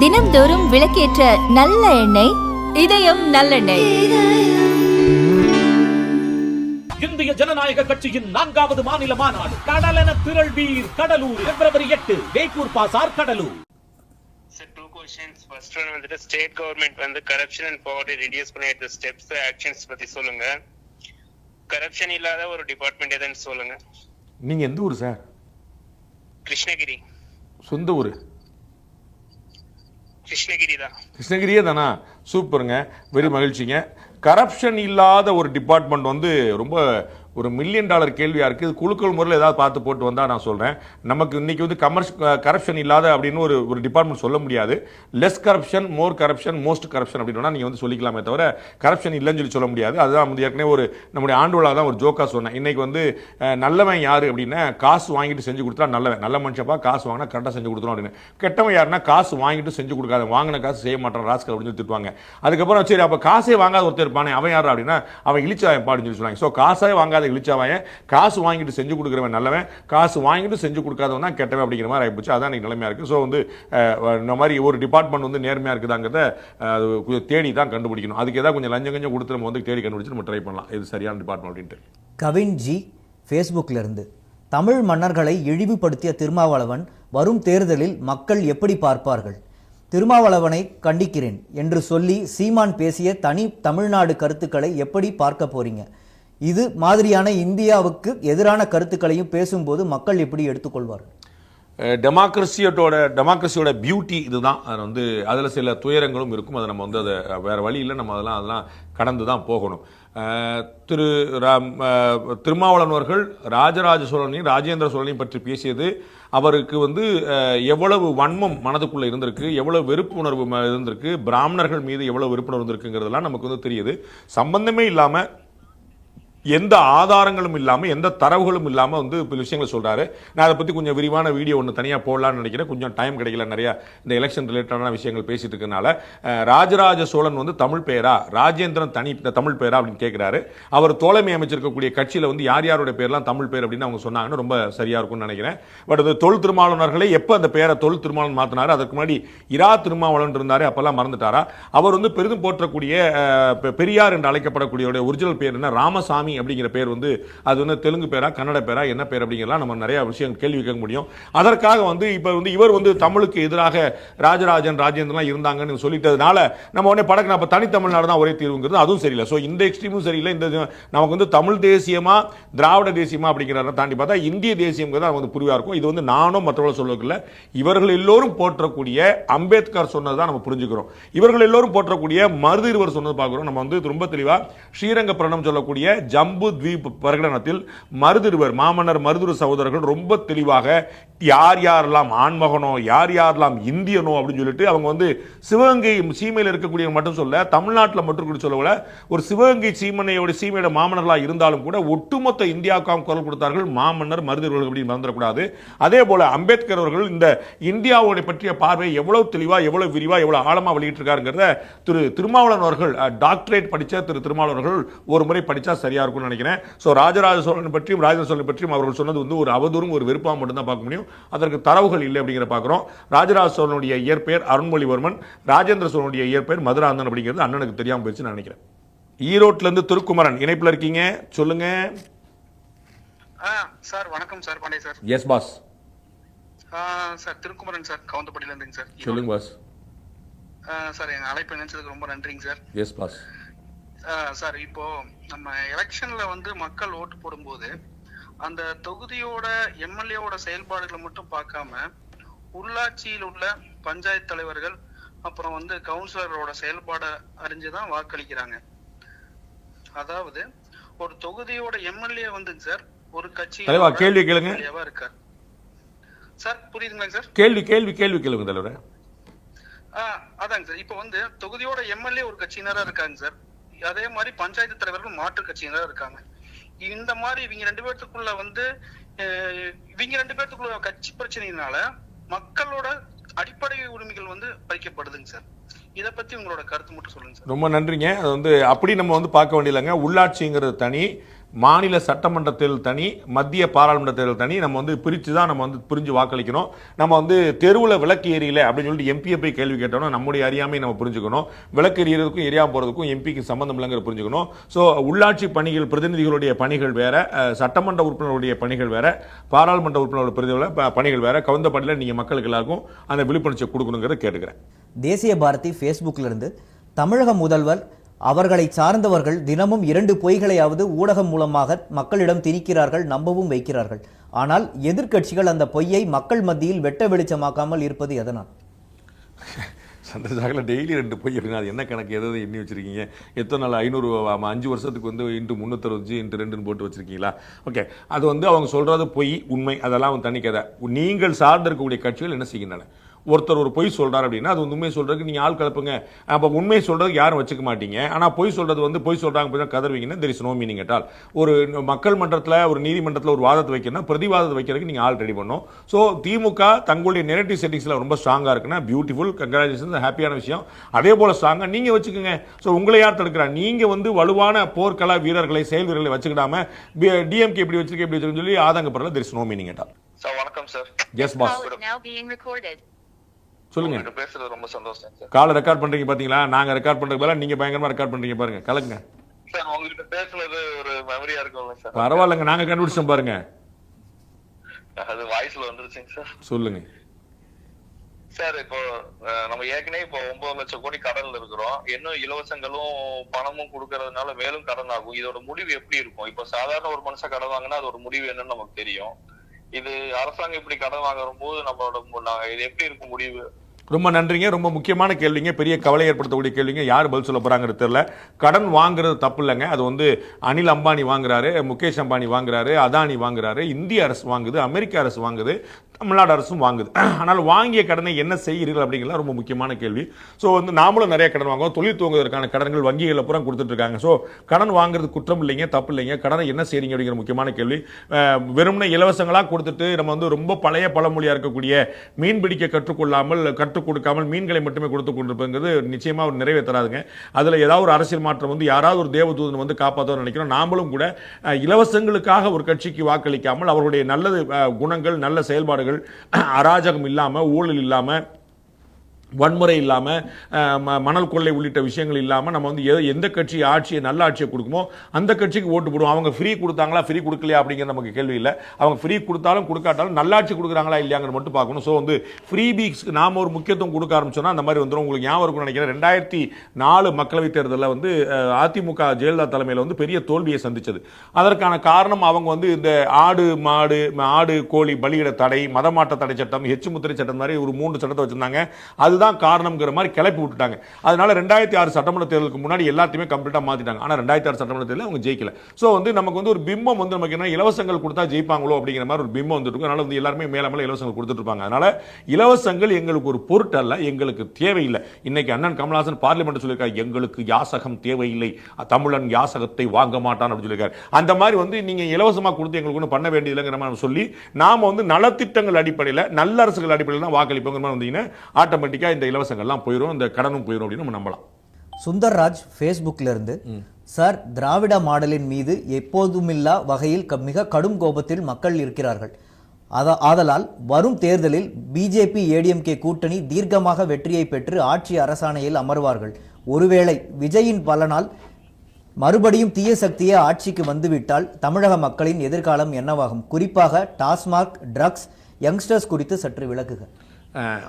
தினம்தோறும் விளக்கேற்ற நல்ல எண்ணெய் இதயம் நல்லெண்ணெய். இந்திய ஜனநாயக கட்சியின் நான்காவது மாநில மாநாடு கடலென திரள் வீர் கடலூர் பிப்ரவரி எட்டு வேப்பூர் பாசார் கடலூர். ஃபர்ஸ்ட் ஒன் வந்துட்டு ஸ்டேட் கவர்மெண்ட் வந்து கரப்ஷன் அண்ட் பவர்ட்டி ரெடியூஸ் பண்ண எடுத்த ஸ்டெப்ஸ் ஆக்ஷன்ஸ் பத்தி சொல்லுங்க. கரப்ஷன் இல்லாத ஒரு டிபார்ட்மெண்ட் எதுன்னு சொல்லுங்க. நீங்கள் எந்த ஊர் சார் கிருஷ்ணகிரி. சொந்த ஊர்? கிருஷ்ணகிரி தான். கிருஷ்ணகிரியே தானா? சூப்பருங்க. வெரி மகிழ்ச்சிங்க. கரப்ஷன் இல்லாத ஒரு டிபார்ட்மெண்ட் வந்து ரொம்ப ஒரு மில்லியன் டாலர் கேள்வியாக இருக்குது இது குழுக்கள் முறையில் ஏதாவது பார்த்து போட்டு வந்தால் நான் சொல்கிறேன் நமக்கு இன்றைக்கி வந்து கமர்ஷ் கரப்ஷன் இல்லாத அப்படின்னு ஒரு ஒரு டிபார்ட்மெண்ட் சொல்ல முடியாது. Less corruption more corruption most corruption அப்படின்னா நீங்கள் வந்து சொல்லிக்கலாமே தவிர கரப்ஷன் இல்லைன்னு சொல்லி சொல்ல முடியாது. அதுதான் வந்து ஏற்கனவே ஒரு நம்முடைய ஆண்டு தான் ஒரு ஜோக்காக சொன்னேன். இன்றைக்கி வந்து நல்லவன் யார் அப்படின்னா காசு வாங்கிட்டு செஞ்சு கொடுத்தா நல்லவன். நல்ல மனுஷப்பா காசு வாங்கினா கரெக்டாக செஞ்சு கொடுத்துரும் அப்படின்னு. கெட்டவன் யாருன்னா காசு வாங்கிட்டு செஞ்சு கொடுக்காத வாங்கின காசு செய்ய மாட்டான் ராஸ்கல் அப்படின்னு சொல்லி திட்டுவாங்க. அதுக்கப்புறம் சரி அப்போ காசே வாங்காத ஒருத்தர் இருப்பானே அவன் யார் அப்படின்னா அவன் இழிச்சாவன் பாடுன்னு சொல்லி சொல்லுவாங்க ஸோ காசே வாங்காத இழிச்சாவன் காசு வாங்கிட்டு செஞ்சு கொடுக்குறவன் நல்லவன். காசு வாங்கிட்டு செஞ்சு கொடுக்காதவன் தான் கெட்டவன் அப்படிங்கிற மாதிரி ஆகிப்போச்சு அதான் இன்னைக்கு நிலைமையா இருக்கு. ஸோ வந்து இந்த மாதிரி ஒரு டிபார்ட்மெண்ட் வந்து நேர்மையா இருக்குதாங்கிறத அது கொஞ்சம் தேடி தான் கண்டுபிடிக்கணும். அதுக்கு ஏதாவது கொஞ்சம் லஞ்சம் கொஞ்சம் கொடுத்து நம்ம வந்து தேடி கண்டுபிடிச்சு நம்ம ட்ரை பண்ணலாம். இது சரியான டிபார்ட்மெண்ட் அப்படின்ட்டு. கவின் ஜி ஃபேஸ்புக்கில் இருந்து தமிழ் மன்னர்களை இழிவுபடுத்திய திருமாவளவன் வரும் தேர்தலில் மக்கள் எப்படி பார்ப்பார்கள்? திருமாவளவனை கண்டிக்கிறேன் என்று சொல்லி சீமான் பேசிய தனி தமிழ்நாடு கருத்துக்களை எப்படி பார்க்க போறீங்க? இது மாதிரியான இந்தியாவுக்கு எதிரான கருத்துக்களையும் பேசும்போது மக்கள் எப்படி எடுத்துக்கொள்வார்கள்? டெமோக்ரஸியோட டெமோக்ரஸியோட பியூட்டி இதுதான். அது வந்து அதில் சில துயரங்களும் இருக்கும். அதை நம்ம வந்து அதை வேறு வழி இல்லை. நம்ம அதெல்லாம் அதெல்லாம் கடந்து தான் போகணும் திரு ராம் அஹ், திருமாவளவன் அவர்கள் ராஜராஜ சோழனையும் ராஜேந்திர சோழனையும் பற்றி பேசியது அவருக்கு வந்து எவ்வளவு வன்மம் மனதுக்குள்ளே இருந்திருக்கு எவ்வளவு வெறுப்பு உணர்வு ம- இருந்திருக்கு பிராமணர்கள் மீது எவ்வளவு வெறுப்புணர்வு இருந்திருக்குங்கிறதெல்லாம் நமக்கு வந்து தெரியுது. சம்பந்தமே இல்லாமல் எந்த ஆதாரங்களும் இல்லாமல் எந்த தரவுகளும் இல்லாமல் வந்து இப்போ விஷயங்களை சொல்கிறாரு நான் அதை பற்றி கொஞ்சம் விரிவான வீடியோ ஒன்று தனியாக போடலாம்னு நினைக்கிறேன். கொஞ்சம் டைம் கிடைக்கல நிறையா இந்த எலெக்ஷன் ரிலேட்டடான விஷயங்கள் பேசிட்டு இருக்கனால ராஜராஜ சோழன் வந்து தமிழ் பெயரா ராஜேந்திரன் தனி தமிழ் பெயரா அப்படின்னு கேட்குறாரு அவர் தோழமை அமைச்சிருக்கக்கூடிய கட்சியில் வந்து யார் யாருடைய பேர்லாம் தமிழ் பேர் அப்படின்னு அவங்க சொன்னாங்கன்னு ரொம்ப சரியாக இருக்கும்னு நினைக்கிறேன். பட் அது தொல் திருமாவளவர்களே எப்போ அந்த பேரை தொல் திருமாவளன் மாற்றினார் அதுக்கு முன்னாடி இரா திருமாவளவன் இருந்தார் அப்போல்லாம் மறந்துட்டாரா? அவர் வந்து பெரிதும் போற்றக்கூடிய பெ- பெரியார் என்று அழைக்கப்படக்கூடிய ஒரிஜினல் பேர் என்ன? ராமசாமி அப்படிங்கிற பேர் வந்து அது வந்து தெலுங்கு பேரா கன்னட பேரா என்ன பேர் அப்படிங்கிறலாம் நம்ம நிறைய விஷயம் கேள்வி கேட்க முடியும். அதற்காக வந்து இப்போ வந்து இவர் வந்து தமிழுக்கு எதிராக ராஜராஜன் ராஜேந்திரன்லாம் இருந்தாங்கன்னு சொல்லிட்டதுனால நம்ம உடனே படக்கு நம்ம தனித்தமிழ்நாடு தான் ஒரே தீர்வுங்கிறது அதுவும் சரியில்லை. ஸோ இந்த எக்ஸ்ட்ரீமும் சரியில்லை. இந்த நமக்கு வந்து தமிழ் தேசியமா திராவிட தேசியமா அப்படிங்கிறத தாண்டி பார்த்தா இந்திய தேசியங்கிறது அது வந்து புரிவாக இருக்கும். இது வந்து நானும் மற்றவர்கள் சொல்லக்கில்ல இவர்கள் எல்லோரும் போற்றக்கூடிய அம்பேத்கர் சொன்னது தான் நம்ம புரிஞ்சுக்கிறோம். இவர்கள் எல்லோரும் போற்றக்கூடிய மருது இருவர் சொன்னது பார்க்குறோம். நம்ம வந்து ரொம்ப தெளிவாக ஸ்ரீரங்க பிரணம் சொல்லக்கூடிய ஜ லம்பு தீப் பிரகடனத்தில் மருதிருவர் மாமன்னர் மருதுரு சகோதரர்கள் ரொம்ப தெளிவாக யார் யாரெல்லாம் ஆண்மகனோ யார் யாரெல்லாம் இந்தியனோ அப்படின்னு சொல்லிட்டு அவங்க வந்து சிவகங்கை சீமையில் இருக்கக்கூடிய மட்டும் சொல்ல தமிழ்நாட்டில் மட்டும் கூட சொல்லல ஒரு சிவகங்கை சீமனையோட சீமையோட மாமன்னர்களாக இருந்தாலும் கூட ஒட்டுமொத்த இந்தியாவுக்காக குரல் கொடுத்தார்கள் மாமன்னர் மருதிருவர்கள் அப்படின்னு மறந்துடக்கூடாது. அதே போல அம்பேத்கர் அவர்கள் இந்த இந்தியாவோட பற்றிய பார்வை எவ்வளவு தெளிவாக எவ்வளவு விரிவாக எவ்வளவு ஆழமாக வெளியிட்டிருக்காருங்கிறத திரு திருமாவளவன் அவர்கள் டாக்டரேட் படித்த திரு திருமாவளவன் அவர்கள் ஒரு முறை படிச்சால் சரியாக இருக்கும் இருக்கும்னு நினைக்கிறேன். ஸோ ராஜராஜ சோழன் பற்றியும் ராஜராஜ சோழன் பற்றியும் அவர்கள் சொன்னது வந்து ஒரு அவதூறும் ஒரு விருப்பம் மட்டும் தான் பார்க்க முடியும். அதற்கு தரவுகள் இல்லை அப்படிங்கிற பார்க்குறோம். ராஜராஜ சோழனுடைய இயற்பெயர் அருண்மொழிவர்மன் ராஜேந்திர சோழனுடைய இயற்பெயர் மதுராந்தன் அப்படிங்கிறது அண்ணனுக்கு தெரியாம போயிடுச்சு நான் நினைக்கிறேன். ஈரோட்ல இருந்து திருக்குமரன் இணைப்புல இருக்கீங்க? சொல்லுங்க. சார் வணக்கம் sir Pandey sir. Yes boss sir Thirukumaran sir கவுந்தப்படியில இருந்துங்க சார். சொல்லுங்க பாஸ் சார் எங்க அழைப்பு நினைச்சதுக்கு ரொம்ப நன்றிங்க சார். எஸ் பாஸ் சார் இப்போ நம்ம எலெக்ஷன்ல வந்து மக்கள் ஓட்டு போடும்போது அந்த தொகுதியோட எம்எல்ஏவோட செயல்பாடுகளை மட்டும் பார்க்காம உள்ளாட்சியில் உள்ள பஞ்சாயத்து தலைவர்கள் அப்புறம் வந்து கவுன்சிலரோட செயல்பாடை அறிஞ்சுதான் வாக்களிக்கிறாங்க. அதாவது ஒரு தொகுதியோட எம்எல்ஏ வந்துங்க சார் ஒரு கட்சி கேள்வி கேளுங்க. இருக்கார். சார் புரியுதுங்களா சார்? கேள்வி கேள்வி கேள்வி கேளுங்க தலைவரே. அதாங்க சார். இப்போ வந்து தொகுதியோட எம்எல்ஏ ஒரு கட்சியினரா இருக்காங்க சார். அதே மாதிரி பஞ்சாயத்து தலைவர்கள் மாற்று கட்சியினரா இருக்காங்க. இந்த மாதிரி இவங்க ரெண்டு பேர்த்துக்குள்ள வந்து இவங்க ரெண்டு பேர்த்துக்குள்ள கட்சி பிரச்சனையினால மக்களோட அடிப்படை உரிமைகள் வந்து பறிக்கப்படுதுங்க சார். இதை பத்தி உங்களோட கருத்து மட்டும் சொல்லுங்க சார். ரொம்ப நன்றிங்க. அது வந்து அப்படி நம்ம வந்து பார்க்க வேண்டியதில்லைங்க. உள்ளாட்சிங்கிறது தனி. மாநில சட்டமன்ற தேர்தல் தனி மத்திய பாராளுமன்ற தேர்தல் தனி நம்ம வந்து பிரித்து தான் நம்ம வந்து புரிஞ்சு வாக்களிக்கணும். நம்ம வந்து தெருவில் விளக்கு எரியல அப்படின்னு சொல்லிட்டு எம்பியை போய் கேள்வி கேட்டோம்னா நம்முடைய அறியாமை நம்ம புரிஞ்சுக்கணும். விளக்கு எரியறதுக்கும் எரியாம போகிறதுக்கும் எம்பிக்கு சம்மந்தம் இல்லைங்கிற புரிஞ்சுக்கணும். ஸோ உள்ளாட்சி பணிகள் பிரதிநிதிகளுடைய பணிகள் வேற சட்டமன்ற உறுப்பினருடைய பணிகள் வேற பாராளுமன்ற உறுப்பினருடைய பிரதிநிதிகள பணிகள் வேற. பணியில் நீங்கள் மக்களுக்கு எல்லாருக்கும் அந்த விழிப்புணர்ச்சியை கொடுக்கணுங்கிறத கேட்டுக்கிறேன். தேசிய பாரதி ஃபேஸ்புக்கில் இருந்து தமிழக முதல்வர் அவர்களை சார்ந்தவர்கள் தினமும் இரண்டு பொய்களையாவது ஊடகம் மூலமாக மக்களிடம் திணிக்கிறார்கள் நம்பவும் வைக்கிறார்கள். ஆனால் எதிர்க்கட்சிகள் அந்த பொய்யை மக்கள் மத்தியில் வெட்ட வெளிச்சமாக்காமல் இருப்பது எதனால்? சந்திரசாகல டெய்லி ரெண்டு பொய் அப்படின்னா அது என்ன கணக்கு? எதாவது எண்ணி வச்சிருக்கீங்க? எத்தனை நாள்? ஐநூறு அஞ்சு வருஷத்துக்கு வந்து இன்ட்டு முந்நூற்றஞ்சு இன்ட்டு ரெண்டுன்னு போட்டு வச்சிருக்கீங்களா? ஓகே அது வந்து அவங்க சொல்கிறது பொய் உண்மை அதெல்லாம் வந்து தனி கதை நீங்கள் சார்ந்திருக்கக்கூடிய கட்சிகள் என்ன செய்கின்றன? ஒருத்தர் ஒரு பொய் சொல்றாரு அப்படின்னா அது வந்து உண்மை சொல்றதுக்கு நீங்க ஆள் கலப்புங்க. அப்ப உண்மை சொல்றதுக்கு யாரும் வச்சுக்க மாட்டீங்க. ஆனா பொய் சொல்றது வந்து பொய் சொல்றாங்க போய் கதறுவீங்கன்னா there is no meaning at all ஒரு மக்கள் மன்றத்துல ஒரு நீதிமன்றத்துல ஒரு வாதத்தை வைக்கணும்னா பிரதிவாதத்தை வைக்கிறதுக்கு நீங்க ஆள் ரெடி பண்ணும் ஸோ திமுக தங்களுடைய நெரட்டிவ் செட்டிங்ஸ்ல ரொம்ப ஸ்ட்ராங்கா இருக்குன்னா பியூட்டிஃபுல் கங்க்ராச்சுலேஷன் ஹாப்பியான விஷயம். அதே போல ஸ்ட்ராங்கா நீங்க வச்சுக்கோங்க. ஸோ உங்களை யார் தடுக்கிறா? நீங்க வந்து வலுவான போர்க்கள வீரர்களை செயல் வீரர்களை வச்சுக்கிடாம டிஎம்கே இப்படி வச்சிருக்க இப்படி வச்சிருக்கன்னு சொல்லி ஆதங்கப்படல there is no meaning at all sir வணக்கம் சார் எஸ் பாஸ் சொல்லுங்க. பேசுறது ரொம்ப சந்தோஷம் சார். காலை ரெக்கார்ட் பண்றீங்க பாத்தீங்களா? நாங்க ரெக்கார்ட் பண்றதுக்கு பதிலா நீங்க பயங்கரமா ரெக்கார்ட் பண்றீங்க பாருங்க. கலக்குங்க. சார் உங்ககிட்ட பேசுனது ஒரு மெமரியா இருக்கும்ல சார். பரவாயில்லைங்க நாங்க கண்டுபிடிச்சோம் பாருங்க. அது வாய்ஸ்ல வந்துருச்சுங்க சார். சொல்லுங்க. சார் இப்போ நம்ம ஏற்கனவே இப்போ ஒன்பது லட்சம் கோடி கடன்ல இருக்கிறோம். இன்னும் இலவசங்களும் பணமும் கொடுக்கறதுனால மேலும் கடன் ஆகும் இதோட முடிவு எப்படி இருக்கும்? இப்போ சாதாரண ஒரு மனுஷன் கடன் வாங்கினா அதோட முடிவு என்னன்னு நமக்கு தெரியும். இது அரசாங்கம் இப்படி கடன் வாங்குற போது நம்மளோட இது எப்படி இருக்கும் முடிவு? ரொம்ப நன்றிங்க. ரொம்ப முக்கியமான கேள்விங்க. பெரிய கவலை ஏற்படுத்தக்கூடிய கேள்விங்க. யார் பதில் சொல்ல போகிறாங்கிறது தெரில கடன் வாங்குறது தப்பு இல்லைங்க. அது வந்து அனில் அம்பானி வாங்குறாரு முகேஷ் அம்பானி வாங்குறாரு அதானி வாங்குறாரு இந்திய அரசு வாங்குது அமெரிக்க அரசு வாங்குது தமிழ்நாடு அரசும் வாங்குது. ஆனால் வாங்கிய கடனை என்ன செய்கிறீர்கள் அப்படிங்கிறது ரொம்ப முக்கியமான கேள்வி. ஸோ வந்து நாமளும் நிறைய கடன் வாங்குவோம். தொழில் துவங்குவதற்கான கடன்கள் வங்கிகளில் பூரா கொடுத்துட்டு இருக்காங்க ஸோ கடன் வாங்குறது குற்றம் இல்லைங்க தப்பு இல்லைங்க. கடனை என்ன செய்றீங்க அப்படிங்கிற முக்கியமான கேள்வி. வெறும்னே இலவசங்களாக கொடுத்துட்டு நம்ம வந்து ரொம்ப பழைய பழமொழியாக இருக்கக்கூடிய மீன் பிடிக்க கற்றுக்கொள்ளாமல் கற்றுக் கொடுக்காமல் மீன்களை மட்டுமே கொடுத்து கொண்டிருப்பதுங்கிறது நிச்சயமாக ஒரு நிறைவே தராதுங்க. அதில் ஏதாவது ஒரு அரசியல் மாற்றம் வந்து யாராவது ஒரு தேவதூதன் வந்து காப்பாற்றணும்னு நினைக்கிறோம். நாமளும் கூட இலவசங்களுக்காக ஒரு கட்சிக்கு வாக்களிக்காமல் அவருடைய நல்லது குணங்கள் நல்ல செயல்பாடுகள் அராஜகம் இல்லாமல் ஊழல் இல்லாமல் வன்முறை இல்லாமல் மணல் கொள்ளை உள்ளிட்ட விஷயங்கள் இல்லாமல் நம்ம வந்து எ- எந்த கட்சி ஆட்சியை நல்ல ஆட்சியை கொடுக்குமோ அந்த கட்சிக்கு ஓட்டு போடுவோம். அவங்க ஃப்ரீ கொடுத்தாங்களா ஃப்ரீ கொடுக்கலையா அப்படிங்கிற நமக்கு கேள்வி இல்லை. அவங்க ஃப்ரீ கொடுத்தாலும் கொடுக்காட்டாலும் நல்லாட்சி கொடுக்குறாங்களா இல்லையாங்கிற மட்டும் பார்க்கணும். ஸோ வந்து ஃப்ரீ பீக்ஸ்க்கு நாம் ஒரு முக்கியத்துவம் கொடுக்க ஆரம்பிச்சோன்னா அந்த மாதிரி வந்துடும் உங்களுக்கு ஞாபகம் இருக்கும்னு நினைக்கிறேன். ரெண்டாயிரத்தி நாலு மக்களவைத் தேர்தலில் வந்து அதிமுக ஜெயலலிதா தலைமையில் வந்து பெரிய தோல்வியை சந்திச்சது. அதற்கான காரணம் அவங்க வந்து இந்த ஆடு மாடு ஆடு கோழி பலியிட தடை மதமாட்ட தடை சட்டம் ஹெச்சு முத்திரை சட்டம் மாதிரி ஒரு மூன்று சட்டத்தை வச்சுருந்தாங்க. அது அதுதான் காரணம்ங்கிற மாதிரி கிளப்பி விட்டுட்டாங்க. அதனால ரெண்டாயிரத்தி ஆறு சட்டமன்ற தேர்தலுக்கு முன்னாடி எல்லாத்தையுமே கம்ப்ளீட்டாக மாற்றிட்டாங்க ஆனால் ரெண்டாயிரத்தி ஆறு சட்டமன்ற தேர்தலில் அவங்க ஜெயிக்கல. ஸோ வந்து நமக்கு வந்து ஒரு பிம்பம் வந்து நமக்கு என்ன இலவசங்கள் கொடுத்தா ஜெயிப்பாங்களோ அப்படிங்கிற மாதிரி ஒரு பிம்பம் வந்துட்டு அதனால் அதனால வந்து எல்லாருமே மேல மேலே இலவசங்கள் கொடுத்துட்டு இருப்பாங்க. அதனால இலவசங்கள் எங்களுக்கு ஒரு பொருட்டல்ல எங்களுக்கு தேவையில்லை. இன்னைக்கு அண்ணன் கமல்ஹாசன் பார்லிமெண்ட் சொல்லியிருக்காரு எங்களுக்கு யாசகம் தேவையில்லை. தமிழன் யாசகத்தை வாங்க மாட்டான் அப்படின்னு சொல்லியிருக்காரு. அந்த மாதிரி வந்து நீங்கள் இலவசமாக கொடுத்து எங்களுக்கு ஒன்றும் பண்ண வேண்டியதில்லைங்கிற மாதிரி சொல்லி நாம வந்து நலத்திட்டங்கள் அடிப்படையில் நல்ல அரசுகள் அடிப்படையில் தான் வாக்களிப்போங்கிற மாதிரி வந்தீங்கன்னா ஆட்டோமேட்டிக்காக இந்த இலவசங்கள்லாம் போயிடும் இந்த கடனும் போயிடும் அப்படின்னு நம்ம நம்பலாம். சுந்தர்ராஜ் ஃபேஸ்புக்கில் இருந்து சார் திராவிட மாடலின் மீது எப்போதுமில்லா வகையில் மிக கடும் கோபத்தில் மக்கள் இருக்கிறார்கள். ஆதலால் வரும் தேர்தலில் பிஜேபி ஏடிஎம்கே கூட்டணி தீர்க்கமாக வெற்றியை பெற்று ஆட்சி அரசாணையில் அமர்வார்கள். ஒருவேளை விஜயின் பலனால் மறுபடியும் தீய சக்தியே ஆட்சிக்கு வந்துவிட்டால் தமிழக மக்களின் எதிர்காலம் என்னவாகும்? குறிப்பாக டாஸ்மாக் ட்ரக்ஸ் யங்ஸ்டர்ஸ் குறித்து சற்று விளக்குக.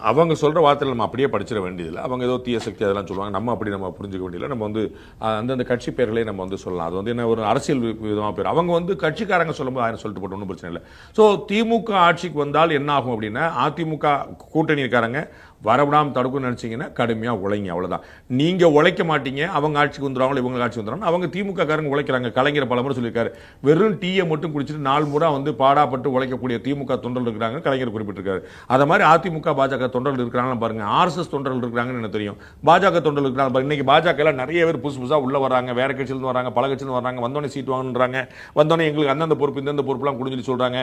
அவங்க சொல்கிற வார்த்தையில் நம்ம அப்படியே படிச்சிட வேண்டியதில்லை. அவங்க ஏதோ தீய சக்தி அதெல்லாம் சொல்லுவாங்க. நம்ம அப்படி நம்ம புரிஞ்சுக்க வேண்டியதில்லை. நம்ம வந்து அந்தந்த கட்சி பேர்களே நம்ம வந்து சொல்லலாம். அது வந்து என்ன ஒரு அரசியல் விதமாக பேர். அவங்க வந்து கட்சிக்காரங்க சொல்லும்போது ஆயிரம் சொல்லிட்டு போட்டு ஒன்றும் பிரச்சனை இல்லை. ஸோ திமுக ஆட்சிக்கு வந்தால் என்ன ஆகும் அப்படின்னா அதிமுக கூட்டணி இருக்காரங்க வரவிடாமல் தடுக்கணும்னு நினச்சிங்கன்னா கடுமையாக உழைங்க அவ்வளோதான் நீங்கள் உழைக்க மாட்டீங்க அவங்க ஆட்சிக்கு வந்துடுவாங்களோ இவங்க ஆட்சிக்கு வந்துடுவாங்க அவங்க திமுக காரங்க உழைக்கிறாங்க கலைஞர் பலமுறை சொல்லியிருக்காரு. வெறும் டீயை மட்டும் குடிச்சிட்டு நாலு முறை வந்து பாடாப்பட்டு உழைக்கக்கூடிய திமுக தொண்டர்கள் இருக்கிறாங்க கலைஞர் குறிப்பிட்டிருக்காரு. அதை மாதிரி அதிமுக பாஜக தொண்டர்கள் இருக்கிறாங்க பாருங்க. ஆர்எஸ்எஸ் தொண்டர்கள் இருக்கிறாங்கன்னு எனக்கு தெரியும். பாஜக தொண்டர்கள் இருக்கிறாங்க பாருங்க. இன்னைக்கு பாஜக எல்லாம் நிறைய பேர் புதுசு புதுசாக உள்ள வராங்க. வேறு கட்சியிலேருந்து வராங்க பல கட்சியிலேருந்து வராங்க. வந்தோடனே சீட் வாங்கணுன்றாங்க வந்தோடனே எங்களுக்கு அந்தந்த பொறுப்பு இந்தந்த பொறுப்புலாம் கொடுன்னு சொல்கிறாங்க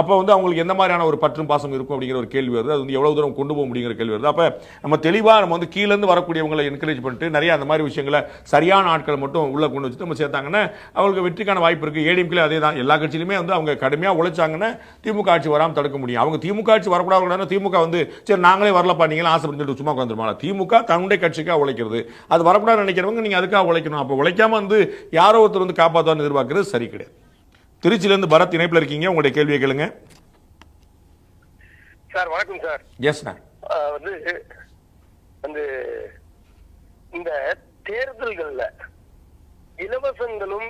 அப்போ வந்து அவங்களுக்கு எந்த மாதிரியான ஒரு பற்றும் பாசம் இருக்கும் அப்படிங்கிற ஒரு கேள்வி வருது. அது வந்து எவ்வளோ தூரம் கொண்டு போக முடியும் அப்படிங்கிற கேள்வி வருது. அப்ப நம்ம தெளிவா நம்ம வந்து கீழ இருந்து வரக்கூடியவங்களை என்கரேஜ் பண்ணிட்டு நிறைய அந்த மாதிரி விஷயங்களை சரியான ஆட்களை மட்டும் உள்ள கொண்டு வச்சுட்டு நம்ம சேர்த்தாங்கன்னா அவங்களுக்கு வெற்றிக்கான வாய்ப்பு இருக்கு. ஏடிஎம்கே அதே தான் எல்லா கட்சியிலுமே வந்து அவங்க கடுமையா உழைச்சாங்கன்னா திமுக ஆட்சி வராம தடுக்க முடியும். அவங்க திமுக ஆட்சி வரக்கூடாது திமுக வந்து சரி நாங்களே வரலப்பா நீங்களும் ஆசைப்பட்டு சொல்லிட்டு சும்மா உட்காந்துருமா திமுக தன்னுடைய கட்சிக்காக உழைக்கிறது. அது வரக்கூடாதுன்னு நினைக்கிறவங்க நீங்க அதுக்காக உழைக்கணும். அப்போ உழைக்காம வந்து யாரோ ஒருத்தர் வந்து காப்பாற்றுவான்னு எதிர்பார்க்கறது சரி கிடையாது. திருச்சியிலேருந்து பரத் இணைப்பில் இருக்கீங்க. உங்களுடைய கேள்வியை கேளுங்க. சார் வணக்கம் சார். எஸ் ஆஹ் வந்து வந்து இந்த தேர்தல்கள்ல இலவசங்களும்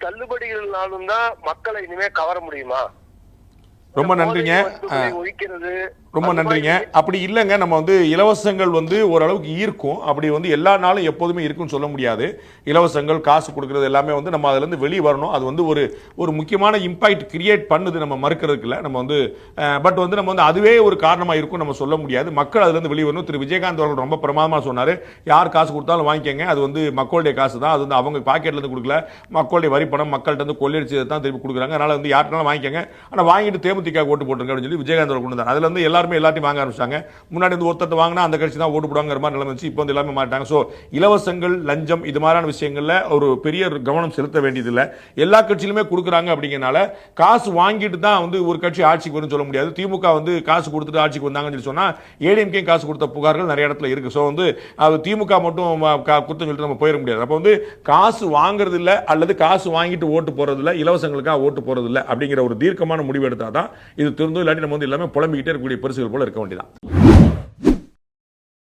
தள்ளுபடிகள்னாலும் தான் மக்களை இனிமே கவர முடியுமா? ரொம்ப நன்றிங்க. ஒழிக்கிறது ரொம்ப நன்றிங்க. அப்படி இல்லைங்க நம்ம வந்து இலவசங்கள் வந்து ஓரளவுக்கு ஈர்க்கும். அப்படி வந்து எல்லா நாளும் எப்போதுமே இருக்கும்னு சொல்ல முடியாது. இலவசங்கள் காசு கொடுக்கறது எல்லாமே வந்து நம்ம அதுலேருந்து வெளியே வரணும். அது வந்து ஒரு ஒரு முக்கியமான இம்பாக்ட் கிரியேட் பண்ணுது நம்ம மறுக்கிறதுக்கு இல்லை நம்ம வந்து பட் வந்து நம்ம வந்து அதுவே ஒரு காரணமாக இருக்கும் நம்ம சொல்ல முடியாது. மக்கள் அதுலேருந்து வெளியே வரணும். திரு. விஜயகாந்த் அவர்கள் ரொம்ப பிரமாதமாக சொன்னார். யார் காசு கொடுத்தாலும் வாங்கிக்கங்க. அது வந்து மக்களுடைய காசு தான். அது வந்து அவங்க பாக்கெட்லேருந்து கொடுக்கல. மக்களுடைய வரி பணம் மக்கள்கிட்ட இருந்து கொள்ளையடிச்சு தான் திருப்பி கொடுக்குறாங்க. அதனால வந்து யார்ட்டாலும் வாங்கிக்கங்க. ஆனால் வாங்கிட்டு தேமுதிக ஓட்டு போட்டுருங்க அப்படின்னு சொல்லி விஜயகாந்த் அவர்கள் கொண்டு வந்தார். அதுல இருந்து எல்லாருமே எல்லாத்தையும் வாங்க ஆரம்பிச்சாங்க முன்னாடி வந்து ஒருத்தர் வாங்கினா அந்த கட்சி தான் ஓட்டு போடுவாங்கிற மாதிரி நிலைமை இருந்துச்சு. இப்போ வந்து எல்லாமே மாட்டாங்க ஸோ இலவசங்கள் லஞ்சம் இது மாதிரியான விஷயங்களில் ஒரு பெரிய ஒரு கவனம் செலுத்த வேண்டியதில்லை. எல்லா கட்சியிலுமே கொடுக்குறாங்க அப்படிங்கிறனால காசு வாங்கிட்டு தான் வந்து ஒரு கட்சி ஆட்சிக்கு வரும்னு சொல்ல முடியாது. திமுக வந்து காசு கொடுத்துட்டு ஆட்சிக்கு வந்தாங்கன்னு சொல்லி சொன்னால் ஏடிஎம்கே காசு கொடுத்த புகார்கள் நிறைய இடத்துல இருக்கு. ஸோ வந்து அது திமுக மட்டும் வ- கா- சொல்லிட்டு நம்ம போயிட முடியாது. அப்போ வந்து காசு வாங்குறது இல்லை அல்லது காசு வாங்கிட்டு ஓட்டு போகிறது இல்லை இலவசங்களுக்காக ஓட்டு போகிறது இல்லை அப்படிங்கிற ஒரு தீர்க்கமான முடிவு எடுத்தால் தான் இது திருந்தும் இல்லாட்டி நம்ம வந்து எல்லாமே புலம்பிக்கிட்டே இருக்கக்கூடிய பெருசுகள் போல இருக்க வேண்டியதான்